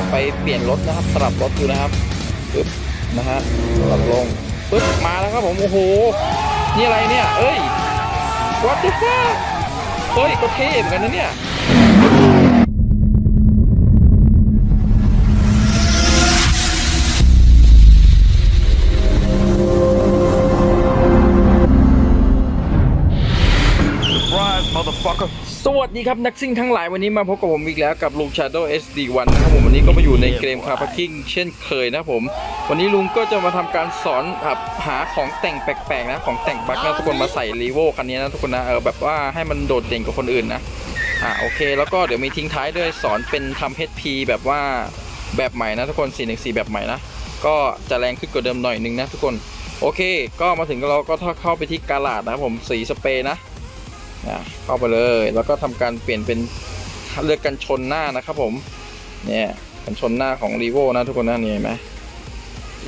อกไปเปลี่ยนรถนะครับสลับรถดูนะครับปึ๊บนะฮะสลับลงปึ๊บมาแล้วครับผมโอ้โหนี่อะไรเนี่ย เอ้ยวัดดิฟ้าเฮ้ยก็เท่เหมือนกันนะเนี่ย สดีครับนักซิ่งทั้งหลายวันนี้มาพบกับผมอีกแล้วกับลุง Shadow SD1 นะครับผมวันนี้ก็มาอยู่ในเกมคาร์พากิ้งเช่นเคยนะผม วันนี้ลุงก็จะมาทำการสอนแบบหาของแต่งแปลกๆนะของแต่งบั๊กนะทุกคนมาใส่รีโวคันนี้นะทุกคนนะเออแบบว่าให้มันโดดเด่นกว่าคนอื่นนะอ่าโอเค แล้วก็เดี๋ยวมีทิ้งท้ายด้วยสอนเป็นทำ HP แบบว่าแบบใหม่นะทุกคน 414 แบบใหม่นะก็จะแรงขึ้นกว่าเดิมหน่อยนึงนะทุกคนโอเค ก็มาถึงเราก็เข้าไปที่กาลาดนะผมสีสเปรย์นะ อะเข้าไปเลย แล้วก็ทำการเปลี่ยนเป็นเลือกกันชนหน้านะครับผม เนี่ยกันชนหน้าของรีโวนะทุกคนนะนี่เห็นไหม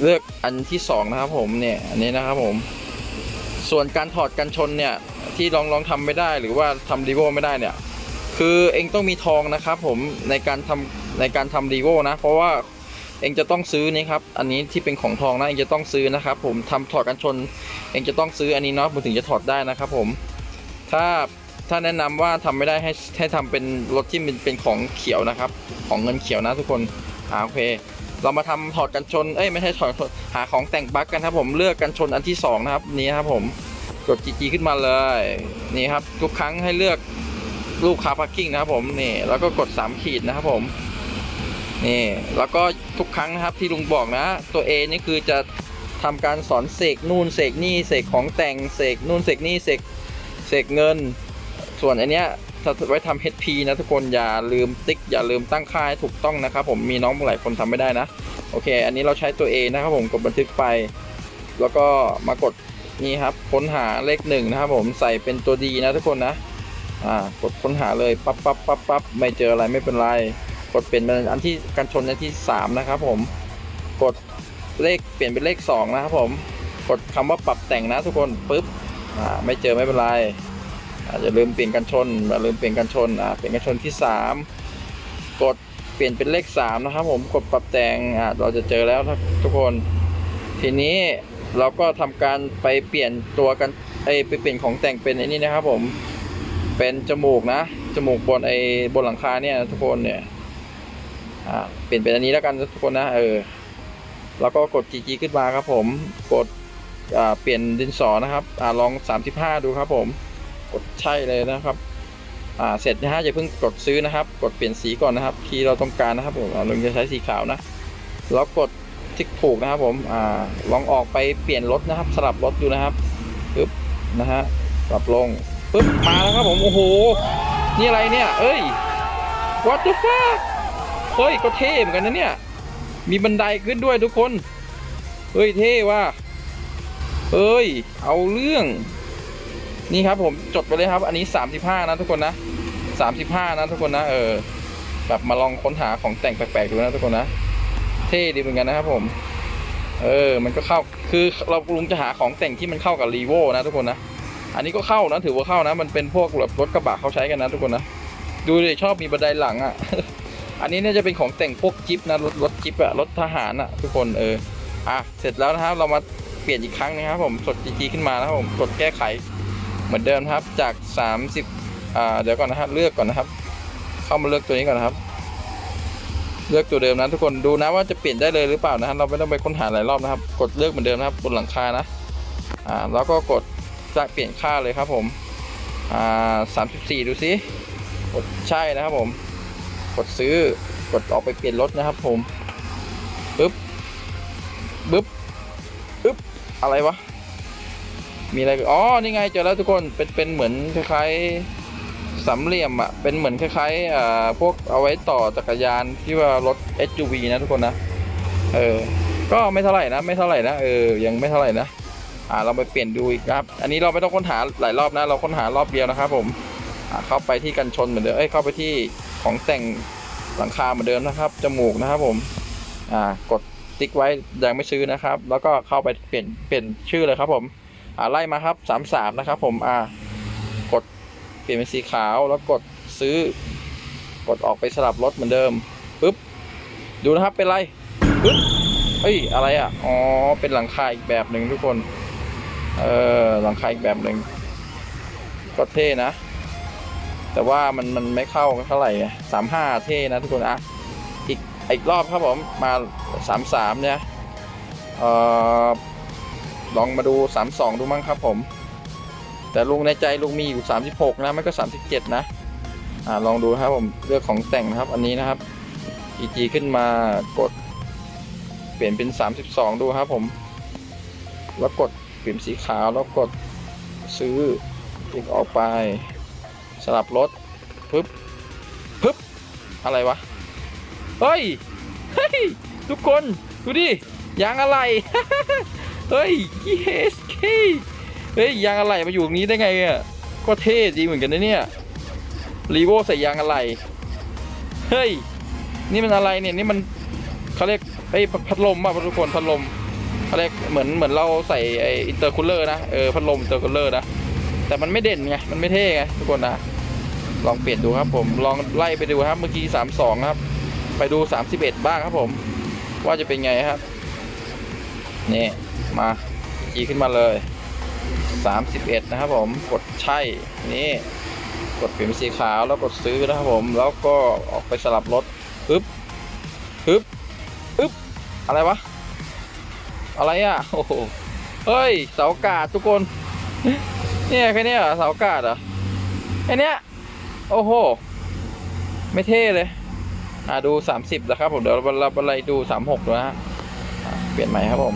เลือกอันที่สองนะครับผมเนี่ยอันนี้นะครับผม ส่วนการถอดกันชนเนี่ยที่ลองลองทำไม่ได้หรือว่าทำรีโวไม่ได้เนี่ยคือเองต้องมีทองนะครับผมในการทำในการทำรีโวนะ เพราะว่าเองจะต้องซื้อนี่ครับอันนี้ที่เป็นของทองนะเองจะต้องซื้อนะครับผมทำถอดกันชน เองจะต้องซื้ออันนี้เนาะมันถึงจะถอดได้นะครับผม ถ้าถ้าแนะนำว่าทำไม่ได้ให้ให้ทำเป็นรถที่เป็นเป็นของเขียวนะครับ ของเงินเขียวนะทุกคนอ่าโอเค เรามาทำถอดกันชนเอ้ยไม่ใช่ถอดหาของแต่งบั๊กกันครับผมเลือกกันชนอันที่สองนะครับนี่ครับผมกด GG ขึ้นมาเลยนี่ครับทุกครั้งให้เลือกรูปคาร์พาร์กิ้งนะครับผมนี่แล้วก็กด 3 ขีดนะครับผมนี่แล้วก็ทุกครั้งนะครับที่ลุงบอกนะ ตัว A นี่คือจะทำการสอนเสกนู่นเสกนี่เสกของแต่งเสกนู่นเสกนี่เสก เสกเงิน ส่วนอันเนี้ยไว้ทำ HP นะทุกคนอย่าลืมติ๊กอย่าลืมตั้งค่าให้ถูกต้องนะครับผมมีน้องหลายคนทำไม่ได้นะ โอเค อันนี้เราใช้ตัว A นะครับผมกดบันทึกไป แล้วก็มากดนี่ครับค้นหาเลขหนึ่งนะครับผมใส่เป็นตัวดีนะทุกคนนะอ่ากดค้นหาเลยปั๊บปั๊บปั๊บปั๊บไม่เจออะไรไม่เป็นไร กดเปลี่ยนเป็นอันที่กันชนอันที่สามนะครับผมกดเลขเปลี่ยนเป็นเลขสองนะครับผมกดคำว่าปรับแต่งนะทุกคนปุ๊บอ่าไม่เจอไม่เป็นไร อาจจะลืมเปลี่ยนกันชนอย่าลืมเปลี่ยนกันชนอ่าเปลี่ยนกันชนที่ 3 กดเปลี่ยนเป็นเลข 3 นะครับ ผมกดปรับแต่งอ่าเราจะเจอแล้วทุกคน ทีนี้เราก็ทำการไปเปลี่ยนตัวกันไอไปเปลี่ยนของแต่งเป็นไอ้นี่นะครับ ผมเป็นจมูกนะจมูกบนไอบนหลังคาเนี่ยทุกคนเนี่ยอ่าเปลี่ยนเป็นอันนี้แล้วกันทุกคนนะเออแล้วก็กด GG ขึ้นมาครับผมกดเปลี่ยนดินสอนะครับอ่าลอง 35 ดูครับผม กดใช่เลยนะครับ อ่าเสร็จนะฮะอย่าเพิ่งกดซื้อนะครับ กดเปลี่ยนสีก่อนนะครับที่เราต้องการนะครับผมอ่าลุงจะใช้สีขาวนะแล้วกดทิกถูกนะครับผมอ่าลองออกไปเปลี่ยนรถนะครับ สลับรถดูนะครับปึ๊บนะฮะสลับลงปึ๊บมาแล้วครับผมโอ้โหนี่อะไรเนี่ย เอ้ย what the fuck เฮ้ยก็เท่เหมือนกันนะเนี่ย มีบันไดขึ้นด้วยทุกคน เฮ้ยเท่ว่ะเอ้ย เอาเรื่อง นี่ครับผมจดไปเลยครับ อันนี้ 35 นะทุกคนนะ 35 นะทุกคนนะ เออ แบบมาลองค้นหาของแต่งแปลกๆดูนะทุกคนนะ เท่ดีเหมือนกันนะครับผม เออ มันก็เข้า คือเราลุงจะหาของแต่งที่มันเข้ากับรีโวนะทุกคนนะ อันนี้ก็เข้านะถือว่าเข้านะ มันเป็นพวกแบบรถกระบะเขาใช้กันนะทุกคนนะ ดูดิชอบมีบันไดหลังอะ อันนี้น่าจะเป็นของแต่งพวกจิ๊บนะรถรถจิ๊บอะรถทหารอะทุกคน เออ อะ เสร็จแล้วนะครับเรามาเปลี่ยนอีกครั้งนะครับผมกด GG ขึ้นมานะครับผมกดแก้ไข เหมือนเดิมครับจาก 30อ่าเดี๋ยวก่อนนะครับเลือกก่อนนะครับ เข้ามาเลือกตัวนี้ก่อนนะครับ เลือกตัวเดิมนะทุกคนดูนะว่าจะเปลี่ยนได้เลยหรือเปล่านะครับเราไม่ต้องไปค้นหาหลายรอบนะครับ กดเลือกเหมือนเดิมนะครับบนหลังคานะอ่าแล้วก็กดจะเปลี่ยนค่าเลยครับผมอ่า34ดูซิกดใช่นะครับผม กดซื้อกดออกไปเปลี่ยนรถนะครับผมปึ๊บปึ๊บอึ๊บอะไรวะ มีอะไรอ๋อนี่ไงเจอแล้วทุกคนเป็นเป็นเหมือนคล้ายๆสามเหลี่ยมอะเป็นเหมือนคล้ายๆอ่าพวกเอาไว้ต่อจักรยานที่ว่ารถ SUV นะทุกคนนะเออก็ไม่เท่าไหร่นะไม่เท่าไหร่นะเออยังไม่เท่าไหร่นะอ่าเราไปเปลี่ยนดูอีกครับ อันนี้เราไม่ต้องค้นหาหลายรอบนะ เราค้นหารอบเดียวนะครับผมอ่าเข้าไปที่กันชนเหมือนเดิมเอ้ยเข้าไปที่ของแต่งหลังคาเหมือนเดิมนะครับ จมูกนะครับผมอ่ากดติ๊กไว้ยังไม่ซื้อนะครับ แล้วก็เข้าไปเปลี่ยนเปลี่ยนชื่อเลยครับผม อ่าไล่มาครับสามสามนะครับ ผมอ่ากดเปลี่ยนเป็นสีขาวแล้วกดซื้อกดออกไปสลับรถเหมือนเดิมปุ๊บดูนะครับเป็นไรปึ๊บเอ้ยอะไรอะอ๋อเป็นหลังคาอีกแบบหนึ่งทุกคนเออหลังคาอีกแบบหนึ่งก็เท่นะ แต่ว่ามันมันไม่เข้าเท่าไหร่สามห้าเท่นะทุกคนอะอีกอีกรอบครับผมมาสามสามเนี่ยเออ ลองมาดูสามสองดูมั้งครับผม แต่ลุงในใจลุงมีอยู่สามสิบหกนะไม่ก็สามสิบเจ็ดนะอ่าลองดูครับผมเลือกของแต่งนะครับ อันนี้นะครับ EG ขึ้นมากด เปลี่ยนเป็น 32 ดูครับผม แล้วกดเปลี่ยนสีขาวแล้วกดซื้อคลิกออกไป สลับรถปึ๊บปึ๊บอะไรวะ เฮ้ย เฮ้ย ทุกคน ดูดิยางอะไร เฮ้ย yes เฮ้ยยางอะไรมาอยู่ตรงนี้ได้ไงอะก็เท่ดีเหมือนกันนะเนี่ยรีโวใส่ยางอะไรเฮ้ย นี่มันอะไรเนี่ยนี่มันเขาเรียกไอ้ยพัดลมป่ะทุกคนพัดลมเขาเรียกเหมือนเหมือนเราใส่ไอ้อินเตอร์คูลเลอร์นะเออพัดลมอินเตอร์คูลเลอร์นะแต่มันไม่เด่นไงมันไม่เท่ไงทุกคนนะลองเปลี่ยนดูครับผมลองไล่ไปดูครับเมื่อกี้ 32 ครับ ไปดู 31 บ้างครับผม ว่าจะเป็นไงครับ นี่ มาจีขึ้นมาเลย 31 นะครับผม กดใช่ นี่ กดเปลี่ยนเป็นสีขาวแล้วกดซื้อนะครับผม แล้วก็ออกไปสลับรถปึ๊บปึ๊บปึ๊บ อะไรวะ อะไรอะ โอ้โห เฮ้ย เสากาศทุกคน เนี่ยแค่เนี้ยเหรอ เสาอากาศเหรอแค่เนี้ยโอ้โห ไม่เท่เลย อ่าดู 30นะครับผม เดี๋ยวเราเราไปดู 36ดูนะฮะ เปลี่ยนใหม่ครับผม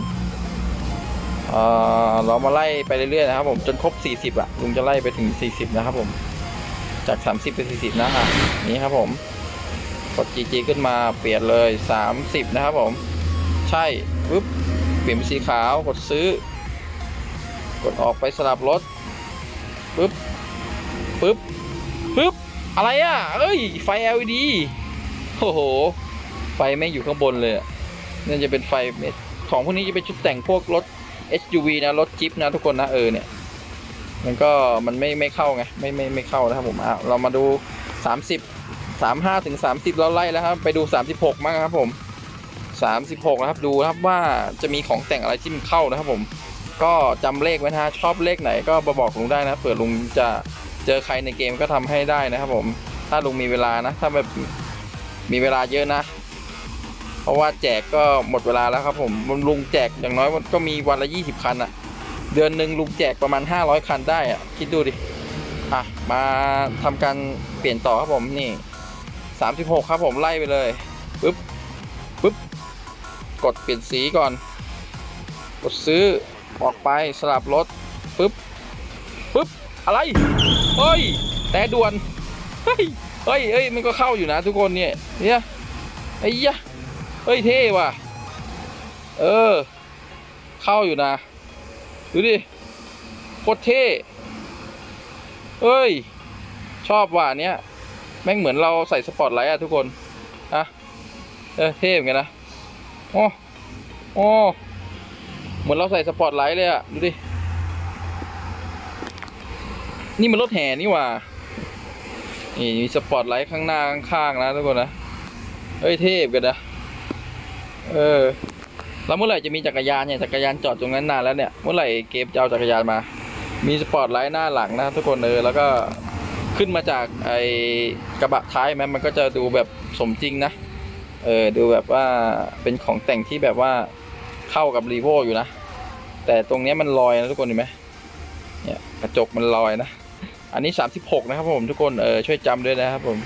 เรามาไล่ไปเรื่อยๆนะครับ ผมจนครบ 40อะลุงจะไล่ไปถึง 40 นะครับ ผม จาก 30เป็น40 นะฮะนี่ครับผมกด GG ขึ้นมาเปลี่ยนเลย 30 นะครับผม ใช่ปึ๊บเปลี่ยนเป็นสีขาวกดซื้อ กดออกไปสลับรถปึ๊บปึ๊บปึ๊บอะไรอะ เอ้ย ไฟ LED โอ้โห ไฟแม่งอยู่ข้างบนเลยนี่นจะเป็นไฟเม็ดของพวกนี้จะเป็นชุดแต่งพวกรถ SUV นะรถจิ๊ปนะทุกคนนะเออเนี่ยมันก็มันไม่ไม่เข้าไงไม่ไม่ไม่เข้านะครับผมอะเรามาดู 30 35ถึง30เราไล่แล้วครับไปดู 36มั้งครับผม36นะครับดูนะครับว่าจะมีของแต่งอะไรที่มันเข้านะครับผมก็จำเลขไว้นะชอบเลขไหนก็มาบอกลุงได้นะเผื่อลุงจะเจอใครในเกมก็ทำให้ได้นะครับผมถ้าลุงมีเวลานะ ถ้าแบบมีเวลาเยอะนะ ราะว่าแจกก็หมดเวลาแล้วครับผมลุงแจกอย่างน้อยมันก็มีวันละ 20 คันอะเดือนหนึ่งลุงแจกประมาณ 500 คันได้อะคิดดูดิอะมาทำการเปลี่ยนต่อครับผมนี่ 36 ครับผมไล่ไปเลยปึ๊บปึ๊บกดเปลี่ยนสีก่อน กดซื้อออกไปสลับรถปึ๊บปึ๊บอะไรเฮ้ยแต่ด่วนเฮ้ยเฮ้ยเฮ้ยมันก็เข้าอยู่นะทุกคนเนี่ยเนี่ยไอ้ยะ เฮ้ยเท่ว่ะ เออ เข้าอยู่นะ ดูดิโคตรเท่เฮ้ย ชอบว่ะเนี้ยแม่งเหมือนเราใส่สปอตไลท์อะทุกคนอะเออเท่เหมือนกันนะโอ้โอ้เหมือนเราใส่สปอตไลท์เลยอะดูดิ นี่มันรถแห่นี่หว่านี่มีสปอตไลท์ข้างหน้าข้างๆนะทุกคนนะ เฮ้ยเทพกันนะ เออ แล้วเมื่อไหร่จะมีจักรยานเนี่ย จักรยานจอดตรงนั้นนานแล้วเนี่ย เมื่อไหร่เกมจะเอาจักรยานมา มีสปอร์ตไลท์หน้าหลังนะทุกคนเออ แล้วก็ขึ้นมาจากไอ้กระบะท้ายแม้มันก็จะดูแบบสมจริงนะ เออ ดูแบบว่าเป็นของแต่งที่แบบว่าเข้ากับรีโวอยู่นะ แต่ตรงเนี้ยมันลอยนะทุกคนเห็นไหมเนี่ยกระจกมันลอยนะ อันนี้ 36 นะครับผมทุกคน เออช่วยจำด้วยนะครับผม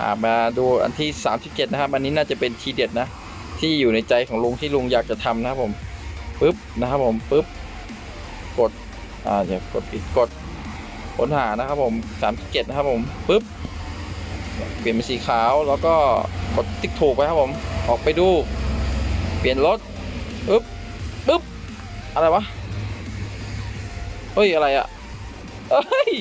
อ่ามาดูอันที่ 37 นะครับ อันนี้น่าจะเป็นทีเด็ดนะ ที่อยู่ในใจของลุงที่ลุงอยากจะทำนะครับผมปึ๊บนะครับผมปึ๊บกดอ่าเดี๋ยวกดปิดกดค้นหานะครับผม37นะครับผมปึ๊บเปลี่ยนเป็นสีขาวแล้วก็กดติ๊กถูกไปครับผม ออกไปดู เปลี่ยนรถปึ๊บปึ๊บอะไรวะเฮ้ยอะไรอะเอ้ย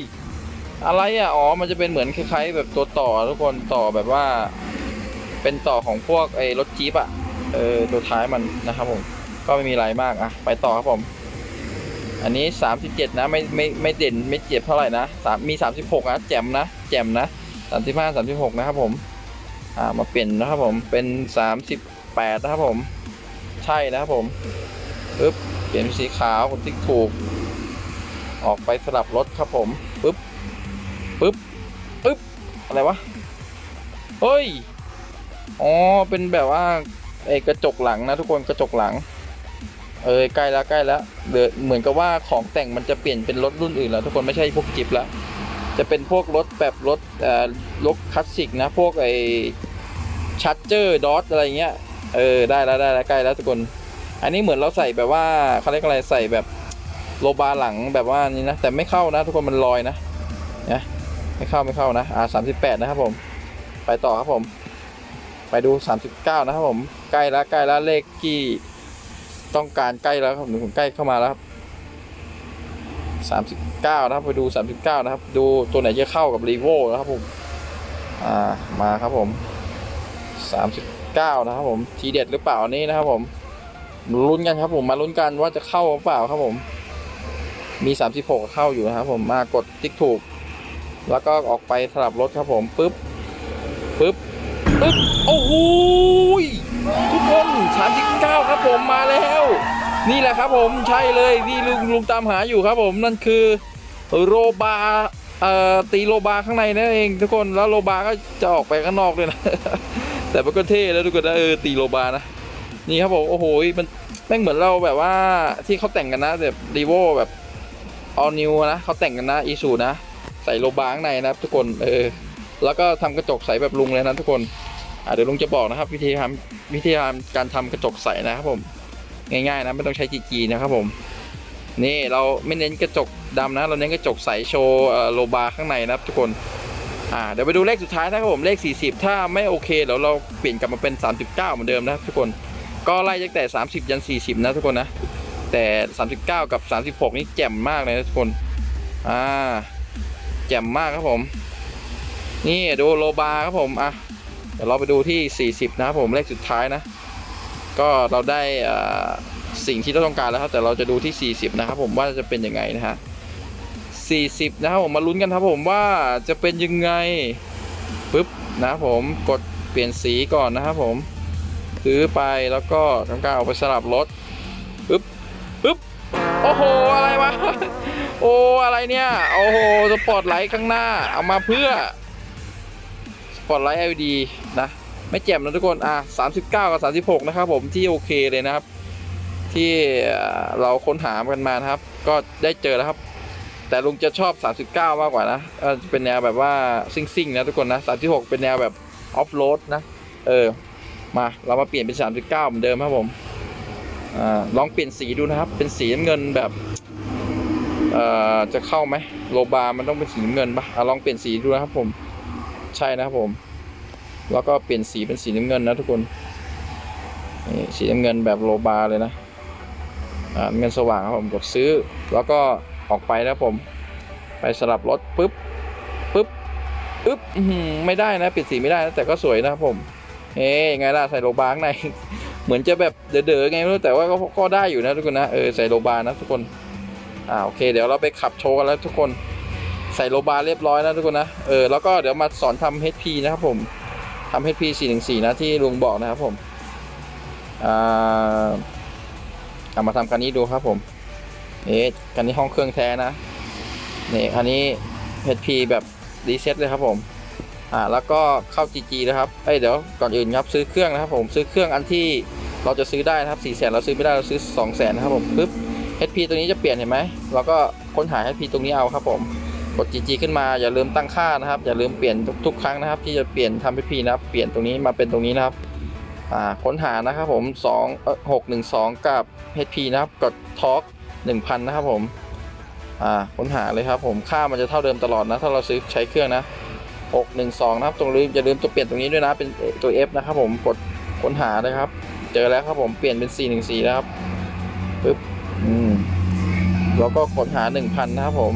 อะไรอะอ๋อมันจะเป็นเหมือนคล้ายๆ แบบตัวต่อทุกคนต่อแบบว่า เป็นต่อของพวกไอ้รถจี๊ปอะ เออตัวท้ายมันนะครับผมก็ไม่มีอะไรมากอะไปต่อครับผม อันนี้ 37 นะไม่ไม่ไม่เด่นไม่เจ็บเท่าไหร่นะสามมี 36นะแจมนะแจมนะ35 36 นะครับผมอ่ามาเปลี่ยนนะครับผมเป็น30 38นะครับผม ใช่นะครับผมปึ๊บเปลี่ยนเป็นสีขาวกดติ๊กถูก ออกไปสลับรถครับผมปึ๊บปึ๊บปึ๊บอะไรวะเฮ้ยอ๋อเป็นแบบว่า ไอ้กระจกหลังนะทุกคนกระจกหลัง เออใกล้แล้วใกล้แล้วเหลือเหมือนกับว่าของแต่งมันจะเปลี่ยนเป็นรถรุ่นอื่นแล้วทุกคนไม่ใช่พวกจิบแล้วจะเป็นพวกรถแบบรถเอ่อรถคลาสสิกนะพวกไอ้ชัตเจอร์ดอทอะไรเงี้ยเออได้แล้วได้แล้วใกล้แล้วทุกคน อันนี้เหมือนเราใส่แบบว่าเขาเรียกอะไรใส่แบบโลบาหลังแบบว่านี่นะแต่ไม่เข้านะ ทุกคนมันลอยนะนะไม่เข้าไม่เข้านะอ่าสามสิบแปดนะครับผม ไปต่อครับผม ไปดู39นะครับผม ใกล้แล้วใกล้แล้วเลขที่ต้องการใกล้แล้วครับผมใกล้เข้ามาแล้วครับ39นะครับไปดู39นะครับ ดูตัวไหนจะเข้ากับรีโวนะครับผมอ่ามาครับผม39นะครับผมทีเด็ดหรือเปล่าอันนี้นะครับผมลุ้นกันครับผมมาลุ้นกันว่าจะเข้าหรือเปล่าครับผม มี 36 เข้าอยู่นะครับผมมากดติ๊กถูก แล้วก็ออกไปสลับรถครับผมปึ๊บปึ๊บปึ๊บโอ้โห 39 ครับผมมาแล้ว นี่แหละครับผมใช่เลยที่ลุงลุงตามหาอยู่ครับผมนั่นคือโรบาเอ่อตีโรบาข้างในนั่นเองทุกคนแล้วโรบาก็จะออกไปข้างนอกด้วยนะ แต่มันก็เท่แล้วทุกคนนะเออตีโรบานะนี่ครับผมโอ้โหมันแม่งเหมือนเราแบบว่าที่เขาแต่งกันนะแบบรีโวแบบออนิวนะเขาแต่งกันนะอีซูนะ ใส่โรบาข้างในนะทุกคนเออแล้วก็ทำกระจกใสแบบลุงเลยนะทุกคน เดี๋ยวลุงจะบอกนะครับ วิธีทำวิธีการการทำกระจกใสนะครับผมง่ายๆนะไม่ต้องใช้จีจีนะครับผมนี่เราไม่เน้นกระจกดำนะ เราเน้นกระจกใสโชว์โลบาข้างในนะครับ ทุกคนอ่าเดี๋ยวไปดูเลขสุดท้ายนะครับผมเลข 40 ถ้าไม่โอเคเดี๋ยวเราเปลี่ยนกลับมาเป็น 39 เหมือนเดิมนะทุกคนก็ไล่ตั้งแต่ 30 ยัน 40 นะทุกคนนะแต่ 39 กับ 36 นี่แจ่มมากเลยนะทุกคนอ่าแจ่มมากครับผม นี่ดูโลบาครับผมอะ เดี๋ยวเราไปดูที่ 40 นะครับผมเลขสุดท้ายนะ ก็เราได้สิ่งที่เราต้องการแล้วครับแต่เราจะดูที่ 40 นะครับผมว่าจะเป็นยังไงนะฮะ40 นะครับผมมาลุ้นกันครับผมว่าจะเป็นยังไงปึ๊บนะครับผมกดเปลี่ยนสีก่อนนะครับผมซื้อไปแล้วก็ทำการเอาไปสลับรถปึ๊บปึ๊บโอ้โหอะไรวะโอ้อะไรเนี่ยโอ้โหสปอร์ตไลท์ข้างหน้าเอามาเพื่อ ปอตไลท์ LED นะไม่แจ่มนะทุกคนอะ39 กับ 36 นะครับผมที่โอเคเลยนะครับ ที่เราค้นหากันมานะครับ ก็ได้เจอแล้วครับ แต่ลุงจะชอบ 39 มากกว่านะเป็นแนวแบบว่าซิ่งๆนะทุกคนนะ 36 เป็นแนวแบบออฟโรดนะ เออ มาเรามาเปลี่ยนเป็น 39 เหมือนเดิมครับผมอ่าลองเปลี่ยนสีดูนะครับ เป็นสีน้ำเงินแบบเอ่อจะเข้าไหมโลบามันต้องเป็นสีน้ำเงินปะ่ะลองเปลี่ยนสีดูนะครับผม ใช่นะครับผม แล้วก็เปลี่ยนสีเป็นสีน้ำเงินนะทุกคนนี่สีน้ำเงินแบบโลบาเลยนะอ่าน้ำเงินสว่างครับผมกดซื้อ แล้วก็ออกไปนะครับผม ไปสลับรถปุ๊บปุ๊บอึ๊บอื้อหือไม่ได้นะปลี่ยนสีไม่ได้นะแต่ก็สวยนะครับผมเฮ้ยไงล่ะใส่โลบาข้างในเหมือนจะแบบเด๋อๆไงไม่รู้แต่ว่าก็ก็ได้อยู่นะทุกคนนะเออใส่โลบานะทุกคนอ่าโอเค เดี๋ยวเราไปขับโชว์กันแล้วทุกคน ใส่โลบาเรียบร้อยนะทุกคนนะ เออแล้วก็เดี๋ยวมาสอนทำ HP นะครับผมทำ HP 414 นะที่ลุงบอกนะครับผมอ่าเอามาทำคันนี้ดูครับผมนี่คันนี้ห้องเครื่องแท้นะนี่คันนี้ HP แบบรีเซ็ตเลยครับผมอ่าแล้วก็เข้า GG นะครับเอ้ยเดี๋ยวก่อนอื่นครับซื้อเครื่องนะครับผมซื้อเครื่องอันที่เราจะซื้อได้นะครับ4แสนเราซื้อไม่ได้เราซื้อ2แสนนะครับผมปึ๊บ HP ตัวนี้จะเปลี่ยนเห็นไหมเราก็ค้นหา HP ตรงนี้เอาครับผม กด GG ขึ้นมาอย่าลืมตั้งค่านะครับ อย่าลืมเปลี่ยนทุกๆครั้งนะครับ ที่จะเปลี่ยนทำ HP นะครับ เปลี่ยนตรงนี้มาเป็นตรงนี้นะครับอ่าค้นหานะครับผม2เอ่อ612 กับ HP นะครับ กด Talk 1,000 นะครับผมอ่าค้นหาเลยครับผมค่ามันจะเท่าเดิมตลอดนะ ถ้าเราซื้อใช้เครื่องนะ 612 นะครับ ตรงลืมอย่าลืมตัวเปลี่ยนตรงนี้ด้วยนะ เป็นตัว F นะครับผมกดค้นหาเลยครับ เจอแล้วครับผมเปลี่ยนเป็น 414 นะครับปึ๊บอืมแล้วก็ค้นหา 1,000 นะครับผม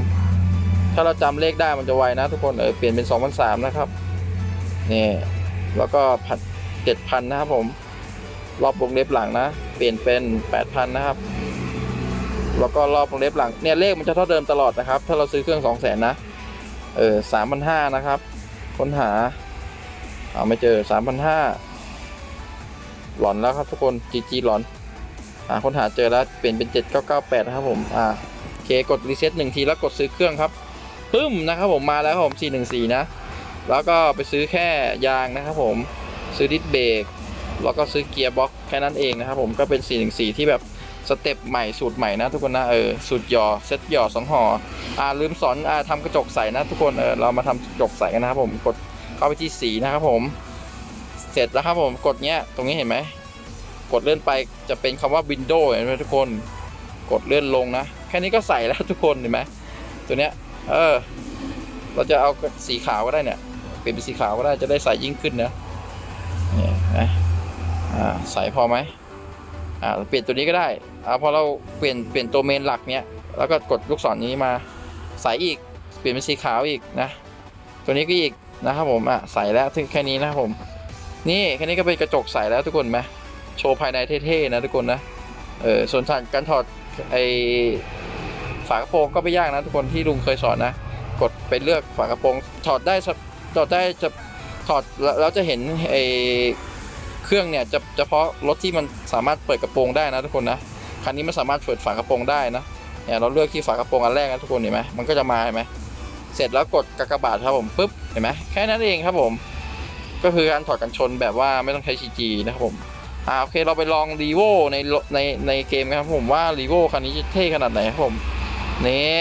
ถ้าเราจำเลขได้มันจะไวนะทุกคนเออเปลี่ยนเป็น2,003นะครับนี่แล้วก็พัน7,000นะครับผม รอบวงเล็บหลังนะ เปลี่ยนเป็น8,000นะครับ แล้วก็รอบวงเล็บหลังเนี่ยเลขมันจะเท่าเดิมตลอดนะครับ ถ้าเราซื้อเครื่อง200,000นะเออ3,500นะครับ ค้นหาเอาไม่เจอ3,500หลอนแล้วครับทุกคนจีจีหลอนอ่าค้นหาเจอแล้วเปลี่ยนเป็น7998นะครับผมอ่าโอเคกดรีเซ็ตหนึ่งทีแล้วกดซื้อเครื่องครับ ปึ้มนะครับผมมาแล้วครับผม 414 นะ แล้วก็ไปซื้อแค่ยางนะครับผม ซื้อดิสเบรกแล้วก็ซื้อเกียร์บ็อกแค่นั้นเองนะครับผมก็เป็น 414 ที่แบบสเต็ปใหม่สูตรใหม่นะทุกคนนะเออสูตรหย่อเซ็ตหย่อสองห่ออ่าลืมสอนอ่าทำกระจกใสนะทุกคนเออเรามาทำกระจกใสกันนะครับผมกดเข้าไปที่สีนะครับผม เสร็จแล้วครับผมกดเนี้ยตรงนี้เห็นไหมกดเลื่อนไปจะเป็นคำว่า Windows เห็นไหมทุกคน กดเลื่อนลงนะ แค่นี้ก็ใส่แล้วทุกคนเห็นไหมตัวเนี้ย เออ เราจะเอาสีขาวก็ได้เนี่ยเปลี่ยนเป็นสีขาวก็ได้จะได้ใส่ยิ่งขึ้นนะเนี่ยนะอ่าใส่พอไหมอ่าเปลี่ยนตัวนี้ก็ได้อ่าพอเราเปลี่ยนเปลี่ยนตัวเมนหลักเนี้ยแล้วก็กดลูกศรนี้มาใส่อีกเปลี่ยนเป็นสีขาวอีกนะ ตัวนี้ก็อีกนะครับผมอะใส่แล้วถึงแค่นี้นะผม นี่แค่นี้ก็เป็นกระจกใสแล้วทุกคนไหมโชว์ภายในเท่ๆนะทุกคนนะเออส่วนทางการถอดไอ ฝากระโปรงก็ไม่ยากนะทุกคนที่ลุงเคยสอนนะ กดไปเลือกฝากระโปรงถอดได้ถอดได้จะถอดแล้วจะเห็นไอเครื่องเนี่ยจะเฉพาะรถที่มันสามารถเปิดกระโปรงได้นะทุกคนนะคันนี้มันสามารถเปิดฝากระโปรงได้นะเนี่ยเราเลือกที่ฝากระโปรงอันแรกนะทุกคนเห็นไหมมันก็จะมาเห็นไหมเสร็จแล้วกดกากบาทครับผมปุ๊บเห็นไหมแค่นั้นเองครับผม ก็คือการถอดกันชนแบบว่าไม่ต้องใช้ CG นะครับผมอ่าโอเคเราไปลองรีโวในในในเกมครับผมว่ารีโวคันนี้จะเท่ขนาดไหนครับผม นี่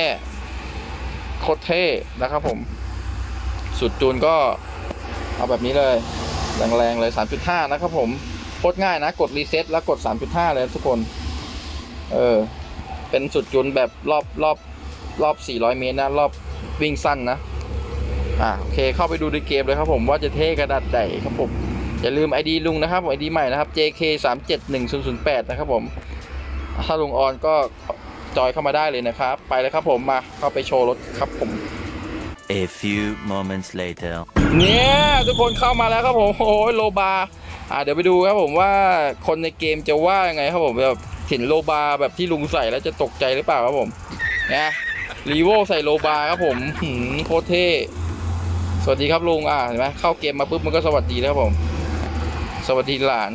โคตรเท่นะครับผม สุดจูนก็เอาแบบนี้เลย แรงๆเลย 3.5 นะครับผมโคตรง่ายนะ กดรีเซ็ตแล้วกด 3.5 เลยทุกคน เออ เป็นสุดจูนแบบรอบรอบรอบ 400 เมตรนะ รอบวิ่งสั้นนะ อ่าโอเค เข้าไปดูในเกมเลยครับผมว่าจะเท่กระดัดใดครับผม อย่าลืม ID ลุงนะครับ ID ใหม่นะครับ JK 3 7 1 0 0 8นะครับผม ถ้าลุงออนก็ จอยเข้ามาได้เลยนะครับ ไปเลยครับผมมาเข้าไปโชว์รถครับผม A few moments later. เนี่ยทุกคนเข้ามาแล้วครับผมโอ้ยโลบาอ่าเดี๋ยวไปดูครับผมว่าคนในเกมจะว่ายังไงครับผมแบบเห็นโลบาแบบที่ลุงใส่แล้วจะตกใจหรือเปล่าครับผมนะรีโวใส่โลบาครับผมหืมโคตรเท่สวัสดีครับลุงอ่าเห็นไหมเข้าเกมมาปุ๊บมันก็สวัสดีแล้วครับผม สวัสดีหลาน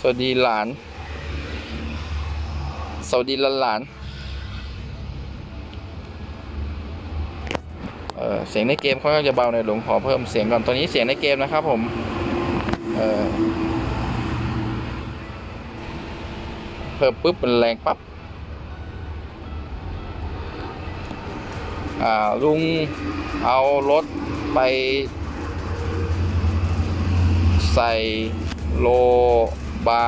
สวัสดีหลาน สวัสดีหลานหลานเออเสียงในเกมค่อนข้างจะเบาหน่อยหลวงขอเพิ่มเสียงก่อนตอนนี้เสียงในเกมนะครับผมเออเพิ่มปุ๊บเป็นแรงปั๊บอ่าลุงเอารถไป ใส่โลบา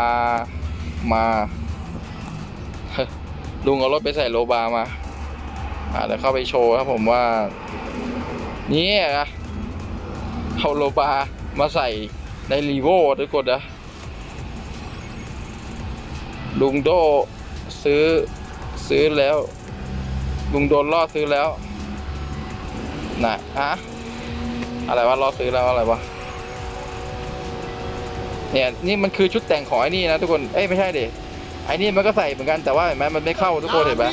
มา ลุงเอารถไปใส่โลบามาอ่าเดี๋ยวเข้าไปโชว์ครับผมว่า นี่นะเอาโลบามาใส่ในรีโวทุกคนนะลุงโดซื้อซื้อแล้ว ลุงโดนล่อซื้อแล้วน่ะฮะอะไรวะล่อซื้อแล้วอะไรวะเนี่ยนี่มันคือชุดแต่งของไอ้นี่นะทุกคน เอ้ยไม่ใช่เดิ ไอ้นี่มันก็ใส่เหมือนกันแต่ว่าเห็นไหมมันไม่เข้าทุกคนเห็นไหม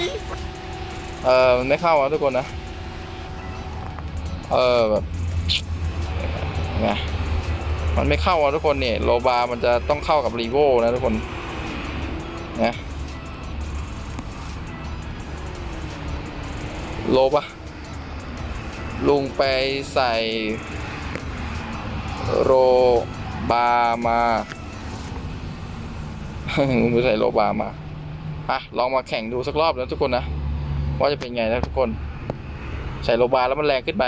เออมันไม่เข้าอะทุกคนนะ เออแบบไงมันไม่เข้าอะทุกคนเนี่ยโลบามันจะต้องเข้ากับรีโวนะทุกคนนะโลบาลุงไปใส่โรบามา มึงไปใส่โลบามาอะลองมาแข่งดูสักรอบนะทุกคนนะว่าจะเป็นไงนะทุกคน ใส่โลบาแล้วมันแรงขึ้นไหม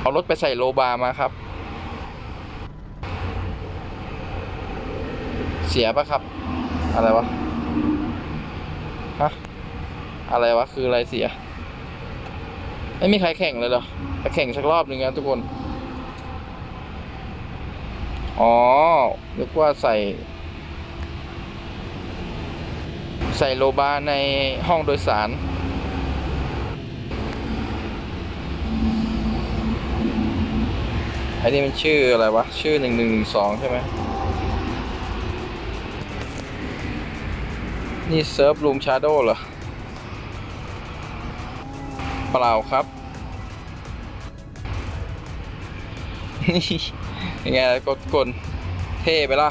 เอารถไปใส่โลบามาครับ เสียปะครับ อะไรวะฮะอะไรวะคืออะไรเสีย ไม่มีใครแข่งเลยเหรอแข่งสักรอบหนึ่งนะทุกคน อ๋อนึกว่าใส่ ใส่โลบาในห้องโดยสาร อันนี้มันชื่ออะไรวะ ชื่อหนึ่งหนึ่งหนึ่งสองใช่ไหม นี่เซิร์ฟรูมชาร์โดเหรอ เปล่าครับ ยังไงกดกลเท่ไปละ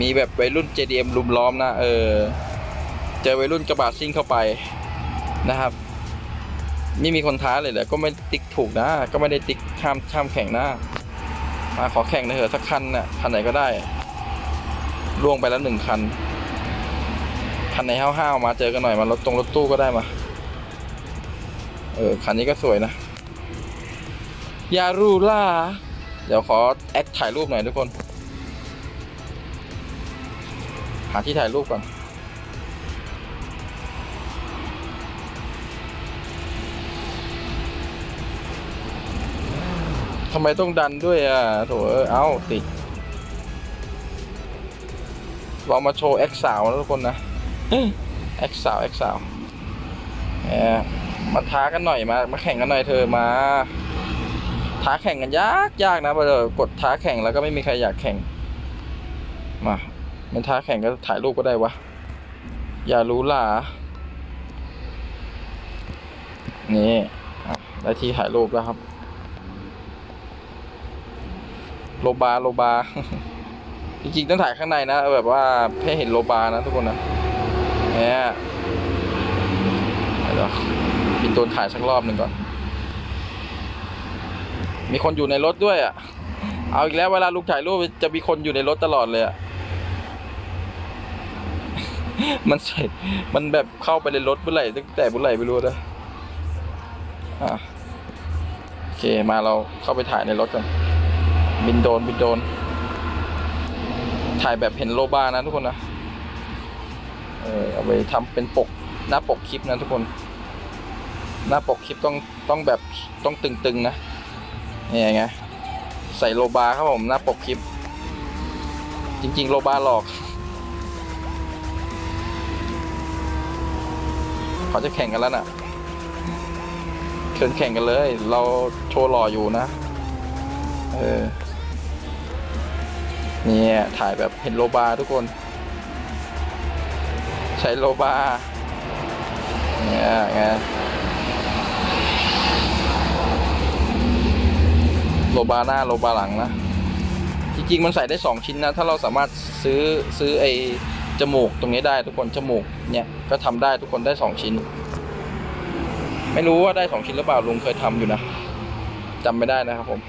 มีแบบวัยรุ่น JDM ลุมล้อมนะ เออ เจอวัยรุ่นกระบะซิ่งเข้าไปนะครับ นี่มีคนท้าเลยเหรอก็ไม่ติ๊กถูกนะ ก็ไม่ได้ติ๊กข้ามข้ามแข่งนะมาขอแข่งนะเถอะสักคันน่ะคันไหนก็ได้ล่วงไปแล้วหนึ่งคัน คันไหนห้าวๆมาเจอกันหน่อยมารถตรงรถตู้ก็ได้มา เออ คันนี้ก็สวยนะ ยารูล่า เดี๋ยวขอแอคถ่ายรูปหน่อยทุกคน หาที่ถ่ายรูปก่อน ทำไมต้องดันด้วยอะโถเอ้ยเอ้าติดลองมาโชว์แอคสาวนะทุกคนนะ แอคสาว แอคสาวแหมมาท้ากันหน่อยมา มาแข่งกันหน่อยเธอมา ท้าแข่งกันยากยากนะเออกดท้าแข่งแล้วก็ไม่มีใครอยากแข่ง มามันท้าแข่งก็ถ่ายรูปก็ได้วะ อย่ารู้ล่ะนี่ได้ที่ถ่ายรูปแล้วครับ โลบาโลบา จริงๆต้องถ่ายข้างในนะแบบว่าให้เห็นโลบานะทุกคนนะเนี่ยเดี๋ยวปินโดนถ่ายสักรอบหนึ่งก่อน มีคนอยู่ในรถด้วยอะ เอาอีกแล้วเวลาลูกถ่ายรูปจะมีคนอยู่ในรถตลอดเลยอะ มันใส่มันแบบเข้าไปในรถเมื่อไหร่ตั้งแต่เมื่อไหร่ไม่รู้นะอะโอเคมาเราเข้าไปถ่ายในรถกัน บินโดนบินโดน ถ่ายแบบเห็นโลบ้านะทุกคนนะเออเอาไปทำเป็นปกหน้าปกคลิปนะทุกคน หน้าปกคลิปต้องต้องแบบต้องตึงๆนะ นี่ไง ใส่โลบาครับผมหน้าปกคลิป จริง ๆ โลบาหลอก เขาจะแข่งกันแล้วน่ะเชิญแข่งกันเลย เราโชว์หล่ออยู่นะ เออ เนี่ย ถ่ายแบบเห็นโลบาทุกคน ใช้โลบาเนี่ยไง โลบาหน้าโลบาหลังนะ จริงๆมันใส่ได้สองชิ้นนะ ถ้าเราสามารถซื้อซื้อไอจมูกตรงนี้ได้ทุกคนจมูกเนี่ยก็ทำได้ทุกคนได้สองชิ้น ไม่รู้ว่าได้สองชิ้นหรือเปล่าลุงเคยทำอยู่นะจำไม่ได้นะครับผม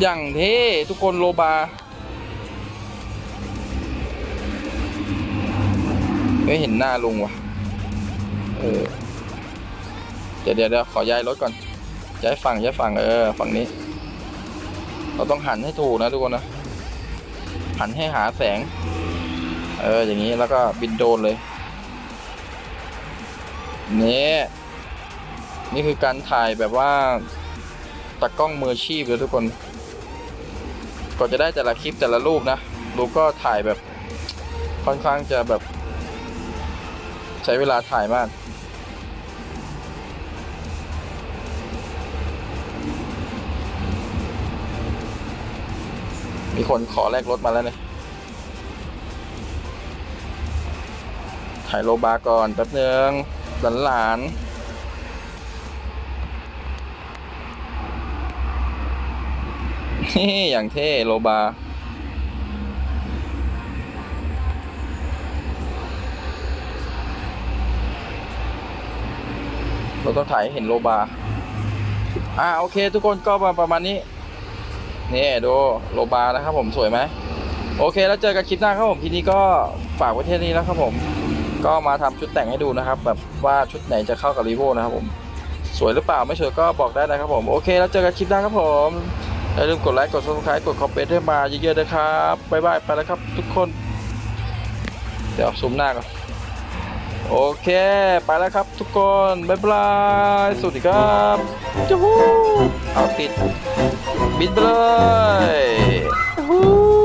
อย่างเท่ทุกคนโลบาไม่เห็นหน้าลุงว่ะ เออ ดี๋ยวเดี๋ยวเดี๋ยวขอย้ายรถก่อน ย้ายฝั่งย้ายฝั่งเออฝั่งนี้ เราต้องหันให้ถูกนะทุกคนนะ หันให้หาแสง เอออย่างนี้แล้วก็บินโดรนเลยนี่นี่คือการถ่ายแบบว่าตากล้องมืออาชีพเลยทุกคนก็จะได้แต่ละคลิปแต่ละรูปนะรูปก็ถ่ายแบบค่อนข้างจะแบบ ใช้เวลาถ่ายมาก มีคนขอแลกรถมาแล้วเนี่ยถ่ายโลบาก่อนแป๊บนึงหลานหลานนี่อย่างเท่โลบาเราต้องถ่ายเห็นโลบา อ่าโอเค ทุกคนก็ประมาณนี้ นี่ดูโลบานะครับผมสวยไหมโอเคแล้วเจอกันคลิปหน้าครับผมทีนี้ก็ฝากไว้เท่านี้แล้วครับผม ก็มาทำชุดแต่งให้ดูนะครับ แบบว่าชุดไหนจะเข้ากับรีโวนะครับผมสวยหรือเปล่าไม่สวยก็บอกได้นะครับผมโอเคแล้วเจอกันคลิปหน้าครับผมอย่าลืมกดไลค์กด subscribe กดคอมเมนต์ให้มาเยอะๆนะครับบ๊ายบายไปแล้วครับทุกคน เดี๋ยวซูมหน้าก่อน โอเค ไปแล้วครับทุกคน บ๊ายบาย สวัสดีครับจูฮูเอาติด บินไปเลยยูฮู